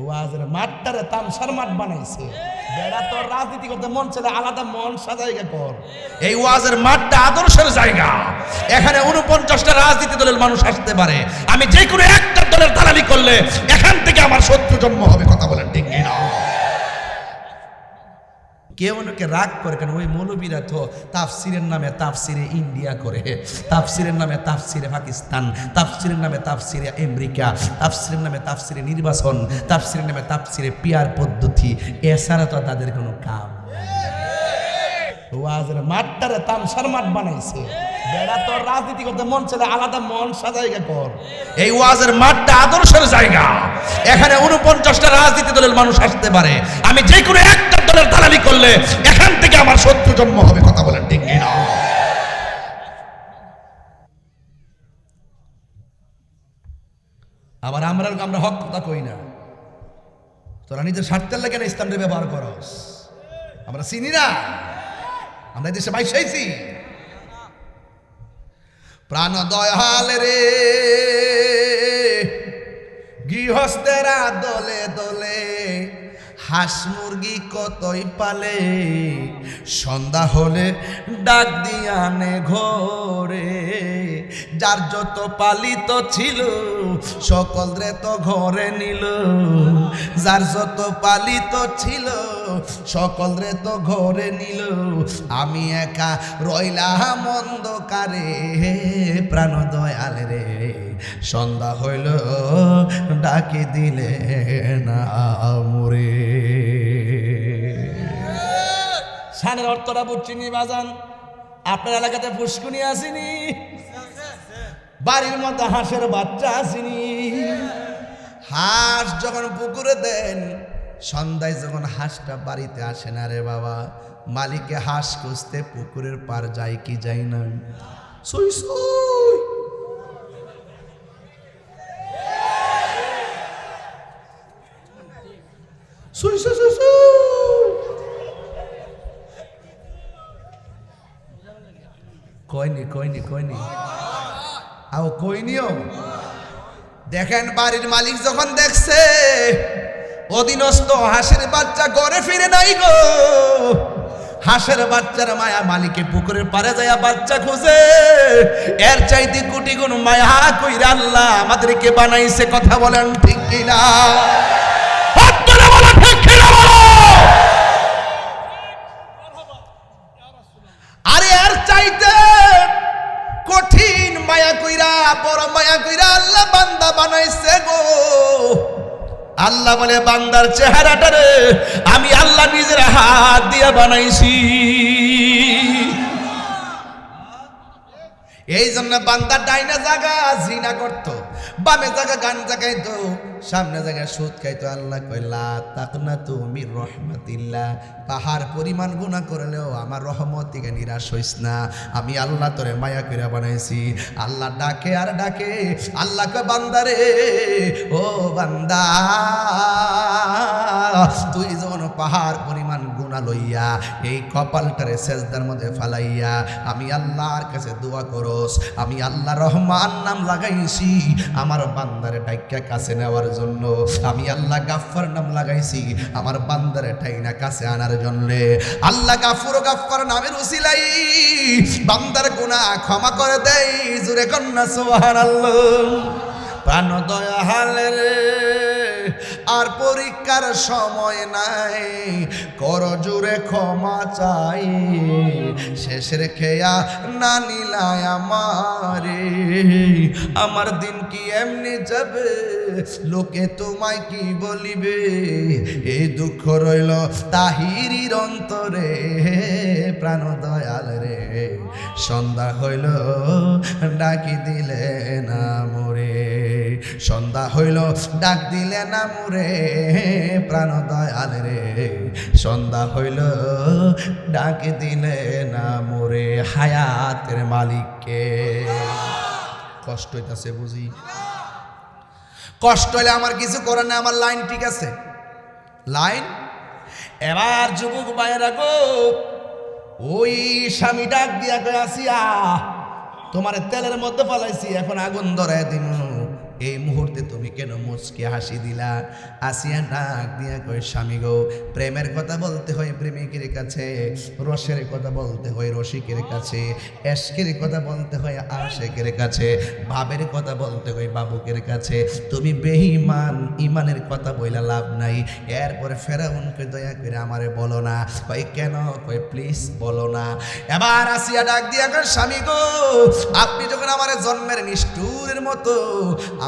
ওয়াজের মাঠটারে তামসার মাঠ বানাইছে। বেড়া তোর রাজনীতি করতে মন ছেলে আলাদা মন সাজাইগা কর। এই ওয়াজের মাঠটা আদর্শের জায়গা। এখানে উনপঞ্চাশটা রাজনীতি দলের মানুষ আসতে পারে। আমি যে কোনো একটা দলের দালালি করলে এখান থেকে আমার শত্রু জন্ম হবে, কথা বলেন ঠিক কিনা? কেউ ওনাকে রাগ করে কেন? ওই মৌলবীরা তো তাফসিরের নামে তাফসিরে ইন্ডিয়া করে। তাফসিরের নামে তাফসিরে পাকিস্তান, তাফসিরের নামে তাফসিরে আমেরিকা, তাফসিরের নামে তাফসিরে নির্বাচন, তাফসিরের নামে তাফসিরে পিয়ার পদ্ধতি, এছাড়া তো তাদের কোনো কাম ওয়াজের মাঠটারে তামসার মাঠ বানাইছে। বেড়া তোর রাজনীতি করতে মন ছেলে আলাদা মন সাজাইগা কর। এই ওয়াজের মাঠটা আদর্শের জায়গা। এখানে উনপঞ্চাশটা রাজনীতি দলের মানুষ আসতে পারে। আমি যে কোনো একটা দলের দালালি করলে এখান থেকে আমার শত্রু জন্ম হবে, কথা বলেন ঠিক কিনা? আবার আমরা আমরা হক কথা কই না। তোরা নিজের স্বার্থের লাগে না ইসলামকে ব্যবহার করস। আমরা চিনি না। আমরা দেশে বাইসাইছি। প্রাণ দয়াল রে, গৃহস্থেরা দলে দলে হাঁস মুরগি কতই পালে? সন্ধ্যা হলে ডাক দিয়ানে ঘরে, যার যত পালিত ছিল সকল রে তো ঘরে নিল, যার যত পালিত ছিল, সকল রে তো ঘরে নিল। আমি একা রইলাম অন্ধকারে, প্রাণ দয়াল রে। সন্ধ্যা হইল, ডাকি দিলে না মরে। সানের অর্থটা বুঝছিনি বাজান? আপনার এলাকাতে পুষ্কুনি আসেনি? বাড়ির মতো হাঁসের বাচ্চা আসেনি। হাঁস যখন পুকুরে দেন, সন্ধ্যায় যখন হাঁসটা বাড়িতে আসে না রে বাবা, মালিকে হাঁস খুঁজতে পুকুরের পার যায় কি যায় না। সুই সুই। কয়নি কয়নি কয়নি। আও নিয়ম দেখেন বাড়ির মালিক যখন দেখছে, অধীনস্থ হাঁসের বাচ্চা ঘরে ফিরে নাই গো। হাঁসের বাচ্চার মায়া মালিকে পুকুরের পারে যায় বাচ্চা খুঁজে। এর চাইতে কোটি গুণ মায়া কইরা আল্লাহ আমাদেরকে বানাইছে, কথা বলেন ঠিক কিনা? মায়া কইরা আল্লাহ বান্দা বানাইছে গো। আল্লাহ বলে, বান্দার চেহারাটা রে, আমি আল্লাহ নিজের হাত দিয়ে বানাইছি। এই জন্য বান্দা ডাইনা জাগা, জিনা করত। বামে জায়গা গান জাগাইতো সামনে জায়গা সুদ খাইতো, আল্লাহ কইলা তাক না তুমি রহমতিল্লাহ। পাহাড় পরিমাণ গুণা করলেও আমার রহমত থেকে নিরাশ হইস না। আমি আল্লাহ তোরে মায়া কইরা বানাইছি। আল্লাহ ডাকে আর ডাকে, আল্লাহ কে বান্দারে ও বান্দা, তুই যখন পাহাড় পরিমাণ গুণা লইয়া, এই কপালটারে সেজদার মধ্যে ফালাইয়া, আমি আল্লাহর কাছে দোয়া করস, আমি আল্লাহ রহমান নাম লাগাইছি, আমার বান্দারে ডাইকা কাছে নেওয়ার জন্য, আমি আল্লাহ গাফফার নাম লাগাইছি, আমার বান্দারে ঠাইনা কাছে আনার জন্য। আল্লাহ গাফুর গাফফার নামের উসিলাই বান্দার গুনাহ ক্ষমা করে দেই, জুরে কন্যা সুবহানাল্লাহ। প্রাণ দয়া হালে রে আর পরীক্ষার সময় নাই। কর জুড়ে ক্ষমা চাই। শেষের খেয়া না নিলায় আমারে। আমার দিন কি এমনি যাবে? লোকে তোমায় কি বলিবে? এই দুঃখ রইল তাহিরির অন্তরে। প্রাণ দয়াল রে, সন্ধ্যা হইল, ডাকি দিলে না মোরে সন্ধ্যা হইল, ডাক দিলে না মোরে, প্রাণ রে। সন্ধ্যা হইল, ডাক দিলে না মোরে, হায়াতের মালিককে। কষ্ট হইতাছে বুঝি? কষ্ট হইলে আমার কিছু করার না আমার লাইন ঠিক আছে। লাইন? এবার যুবক বাইরা গো, ওই স্বামী ডাক দিয়া কয়ে আসিয়া, তোমার তেলের মধ্যে পালাইছি এখন আগুন ধরায় দিন এই মুহূর্তে তুমি কেন মুচকে হাসি দিলা? আসিয়া ডাক দিয়া কয়, স্বামী গো, প্রেমের কথা বলতে হয় প্রেমিকের কাছে, রসের কথা বলতে হয় রসিকের কাছে, এশকের কথা বলতে হয় আশেকের কাছে বাবের কথা বলতে হয় বাবুকের কাছে। তুমি বেঈমান ইমানের কথা বইলা লাভ নাই। এরপরে ফেরাউনকে দয়া করে আমারে বলো না। কই কেন? কই প্লিজ বলো না। এবার আসিয়া ডাক দিয়া কয়, স্বামী গো, আপনি যখন আমার জন্মের নিষ্ঠুরের মতো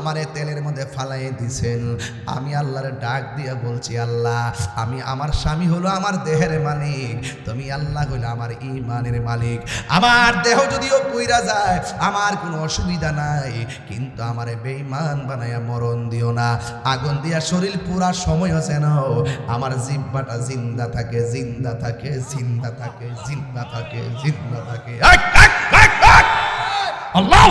আমারে তেলের মধ্যে ফালাই দিছেন। আমি আল্লাহর ডাক দিয়া বলছি, আল্লাহ, আমি আমার স্বামী হলো আমার দেহের মালিক। তুমি আল্লাহ হলো আমার ইমানের মালিক। আমার দেহ যদিও কইরা যায়, আমার কোনো অসুবিধা নাই। কিন্তু আমার বেঈমান বানায়া মরণ দিও না। আগুন দিয়া শরীর পুরা সময় যেন আমার জিব্বাটা জিন্দা থাকে জিন্দা থাকে জিন্দা থাকে জিন্দা থাকে জিন্দা থাকে! আল্লাহু